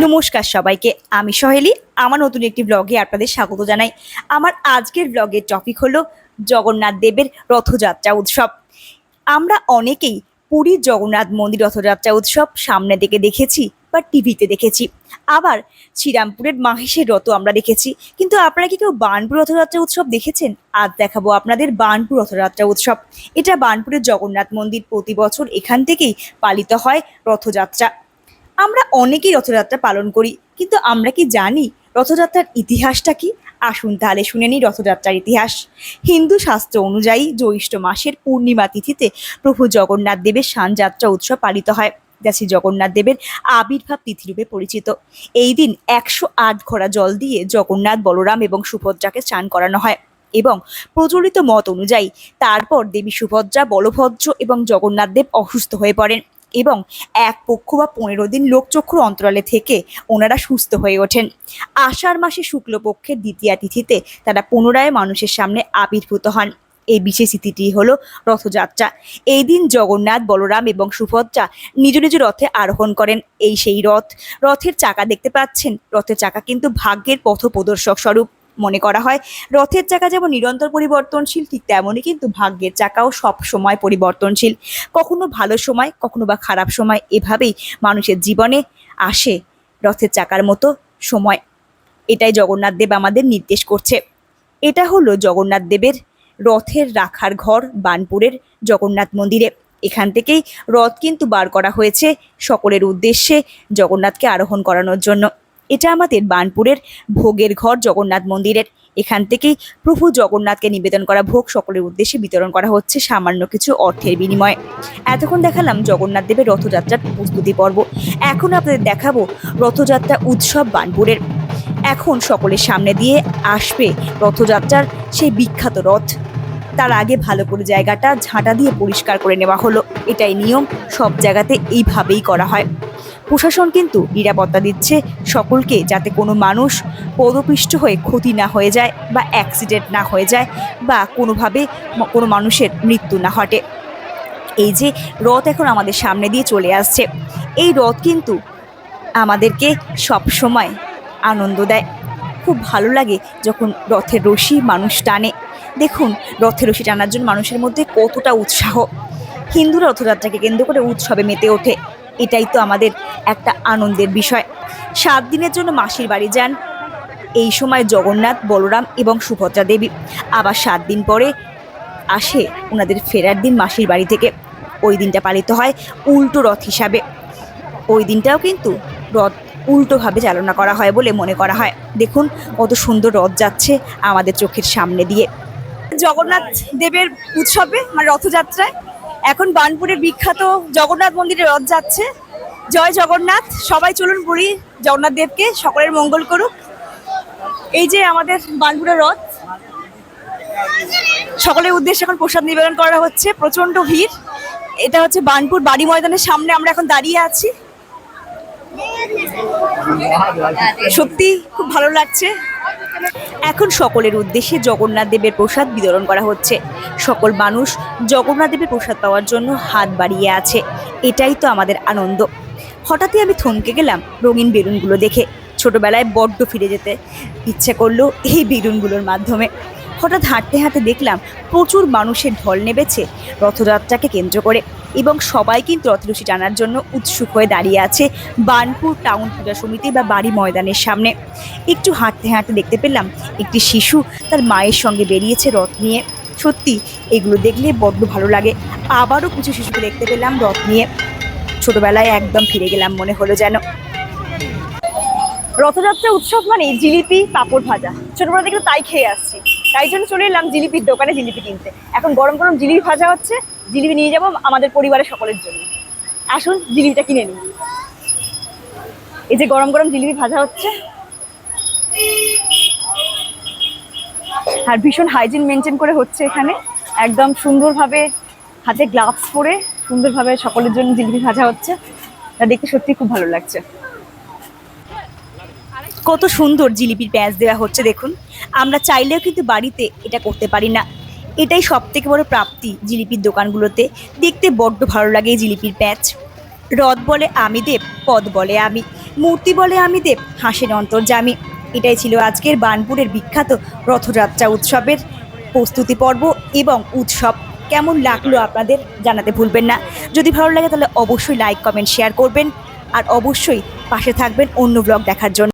নমস্কার সবাইকে, আমি সহেলি। আমার নতুন একটি ব্লগে আপনাদের স্বাগত জানাই। আমার আজকের ব্লগের টপিক হলো জগন্নাথ দেবের রথযাত্রা উৎসব। আমরা অনেকেই পুরীর জগন্নাথ মন্দির রথযাত্রা উৎসব সামনে থেকে দেখেছি বা টিভিতে দেখেছি। আবার শ্রীরামপুরের মাহেশের রথ আমরা দেখেছি। কিন্তু আপনারা কি কেউ বানপুর রথযাত্রা উৎসব দেখেছেন? আজ দেখাবো আপনাদের বানপুর রথযাত্রা উৎসব। এটা বানপুরের জগন্নাথ মন্দির প্রতি বছর এখান থেকেই পালিত হয় রথযাত্রা। আমরা অনেকেই রথযাত্রা পালন করি, কিন্তু আমরা কি জানি রথযাত্রার ইতিহাসটা কি? আসুন তাহলে শুনে নিই রথযাত্রার ইতিহাস। হিন্দু শাস্ত্র অনুযায়ী জ্যৈষ্ঠ মাসের পূর্ণিমা তিথিতে প্রভু জগন্নাথ দেবের শানযাত্রা উৎসব পালিত হয়, যা শ্রী জগন্নাথ দেবের আবির্ভাব তিথিরূপে পরিচিত। এই দিন একশো আট ঘোড়া জল দিয়ে জগন্নাথ, বলরাম এবং সুভদ্রাকে স্নান করানো হয় এবং প্রচলিত মত অনুযায়ী তারপর দেবী সুভদ্রা, বলভদ্র এবং জগন্নাথ দেব অসুস্থ হয়ে পড়েন। এবং এক পক্ষ বা পনেরো দিন লোকচক্ষুর অন্তরালে থেকে ওনারা সুস্থ হয়ে ওঠেন। আষাঢ় মাসে শুক্লপক্ষের দ্বিতীয়া তিথিতে তারা পুনরায় মানুষের সামনে আবির্ভূত হন। এই বিশেষ তিথিটি হল রথযাত্রা। এই দিন জগন্নাথ, বলরাম এবং সুভদ্রা নিজ নিজ রথে আরোহণ করেন। এই সেই রথ, রথের চাকা দেখতে পাচ্ছেন। রথের চাকা কিন্তু ভাগ্যের পথ প্রদর্শক স্বরূপ। মনে করা হয়। রথের চাকা যেমন নিরন্তর পরিবর্তনশীল, ঠিক তেমনই কিন্তু ভাগ্যের চাকাও সব সময় পরিবর্তনশীল। কখনো ভালো সময়, কখনো বা খারাপ সময়, এভাবেই মানুষের জীবনে আসে রথের চাকার মতো সময়। এটাই জগন্নাথ দেব আমাদের নির্দেশ করছে। এটা হলো জগন্নাথ দেবের রথের রাখার ঘর বানপুরের জগন্নাথ মন্দিরে। এখান থেকেই রথ কিন্তু বার করা হয়েছে সকলের উদ্দেশ্যে জগন্নাথকে আরোহণ করানোর জন্য। এটা আমাদের বানপুরের ভোগের ঘর জগন্নাথ মন্দিরের। এখান থেকেই প্রভু জগন্নাথকে নিবেদন করা ভোগ, সকলের উদ্দেশ্যে বিতরণ করা হচ্ছে সামান্য কিছু অর্থের বিনিময়ে। এতক্ষণ দেখালাম জগন্নাথ দেবের রথযাত্রার প্রস্তুতি পর্ব। এখন আপনাদের দেখাবো রথযাত্রা উৎসব বানপুরের। এখন সকলের সামনে দিয়ে আসবে রথযাত্রার সেই বিখ্যাত রথ। তার আগে ভালো করে জায়গাটা ঝাঁটা দিয়ে পরিষ্কার করে নেওয়া হলো। এটাই নিয়ম, সব জায়গাতে এইভাবেই করা হয়। প্রশাসন কিন্তু নিরাপত্তা দিচ্ছে সকলকে যাতে কোনো মানুষ পদপিষ্ট হয়ে ক্ষতি না হয়ে যায় বা অ্যাক্সিডেন্ট না হয়ে যায় বা কোনোভাবে কোনো মানুষের মৃত্যু না ঘটে। এই যে রথ এখন আমাদের সামনে দিয়ে চলে আসছে। এই রথ কিন্তু আমাদেরকে সব সময় আনন্দ দেয়। খুব ভালো লাগে যখন রথের রশি মানুষ টানে। দেখুন, রথের রশি টানার জন্য মানুষের মধ্যে কতটা উৎসাহ। হিন্দু রথযাত্রাকে কেন্দ্র করে উৎসবে মেতে ওঠে। এটাই তো আমাদের একটা আনন্দের বিষয়। সাত দিনের জন্য মাসির বাড়ি যান এই সময় জগন্নাথ, বলরাম এবং সুভদ্রা দেবী। আবার সাত দিন পরে আসে ওনাদের ফেরার দিন মাসির বাড়ি থেকে। ওই দিনটা পালিত হয় উল্টো রথ হিসাবে। ওই দিনটাও কিন্তু রথ উল্টোভাবে চালনা করা হয় বলে মনে করা হয়। দেখুন কত সুন্দর রথ যাচ্ছে আমাদের চোখের সামনে দিয়ে। জগন্নাথ দেবের উৎসবে মানে রথযাত্রায় এখন বানপুরের বিখ্যাত জগন্নাথ মন্দিরে রথ যাচ্ছে। জয় জগন্নাথ, সবাই চলুন পুরী জগন্নাথ দেবকে সকলের মঙ্গল করুক। এই যে আমাদের বানপুরের রথ। সকলের উদ্দেশ্যে এখন প্রসাদ নিবেদন করা হচ্ছে প্রচণ্ড ভিড়। এটা হচ্ছে বানপুর বাড়ি ময়দানের সামনে, আমরা এখন দাঁড়িয়ে আছি। সত্যি খুব ভালো লাগছে। এখন সকলের উদ্দেশ্যে জগন্নাথ দেবের প্রসাদ বিতরণ করা হচ্ছে। সকল মানুষ জগন্নাথ দেবের প্রসাদ পাওয়ার জন্য হাত বাড়িয়ে আছে। এটাই তো আমাদের আনন্দ। হঠাৎই আমি থমকে গেলাম রঙিন বেলুনগুলো দেখে। ছোটবেলায় বড্ড ফিরে যেতে ইচ্ছে করল এই বেলুনগুলোর মাধ্যমে। হঠাৎ হাঁটতে হাঁটতে দেখলাম প্রচুর মানুষের ঢল নেমেছে। রথযাত্রাকে কেন্দ্র করে এবং সবাই কিন্তু রথরশি টানার জন্য উৎসুক হয়ে দাঁড়িয়ে আছে বানপুর টাউন পূজা সমিতি বা বাড়ি ময়দানের সামনে। একটু হাঁটতে হাঁটতে দেখতে পেলাম একটি শিশু তার মায়ের সঙ্গে বেরিয়েছে রথ নিয়ে। সত্যি, এগুলো দেখলে বড্ড ভালো লাগে। আবারও কিছু শিশুকে দেখতে পেলাম রথ নিয়ে। ছোটবেলায় একদম ফিরে গেলাম, মনে হলো যেন। রথযাত্রা উৎসব মানে জিলিপি, পাঁপড় ভাজা। ছোটবেলা থেকে তাই খেয়ে আসছি। তাই জন্য চলে এলাম জিলিপির দোকানে জিলিপি কিনতে। এখন গরম গরম জিলিপি ভাজা হচ্ছে, জিলিপি নিয়ে যাব আমাদের পরিবারের সকলের জন্য। আসুন, জিলিপিটা কিনে নিই। এই যে গরম গরম জিলিপি ভাজা হচ্ছে। আর ভীষণ হাইজিন মেনটেন করে হচ্ছে এখানে। একদম সুন্দরভাবে হাতে গ্লাভস পরে সুন্দরভাবে সকলের জন্য জিলিপি ভাজা হচ্ছে। তা দেখতে সত্যি খুব ভালো লাগছে। কত সুন্দর জিলিপির প্যাঁচ দেওয়া হচ্ছে, দেখুন। আমরা চাইলেও কিন্তু বাড়িতে এটা করতে পারি না। এটাই সব থেকে বড় প্রাপ্তি জিলিপির দোকানগুলোতে। দেখতে বড্ড ভালো লাগে এই জিলিপির প্যাঁচ রথ বলে আমি দেব পদ বলে আমি। মূর্তি বলে আমি দেব হাসেন অন্তর্জামী এটাই ছিল আজকের বানপুরের বিখ্যাত রথযাত্রা উৎসবের প্রস্তুতি পর্ব এবং উৎসব। কেমন লাগল আপনাদের জানাতে ভুলবেন না। যদি ভালো লাগে তাহলে অবশ্যই লাইক কমেন্ট শেয়ার করবেন। আর অবশ্যই পাশে থাকবেন অন্য ব্লগ দেখার জন্য।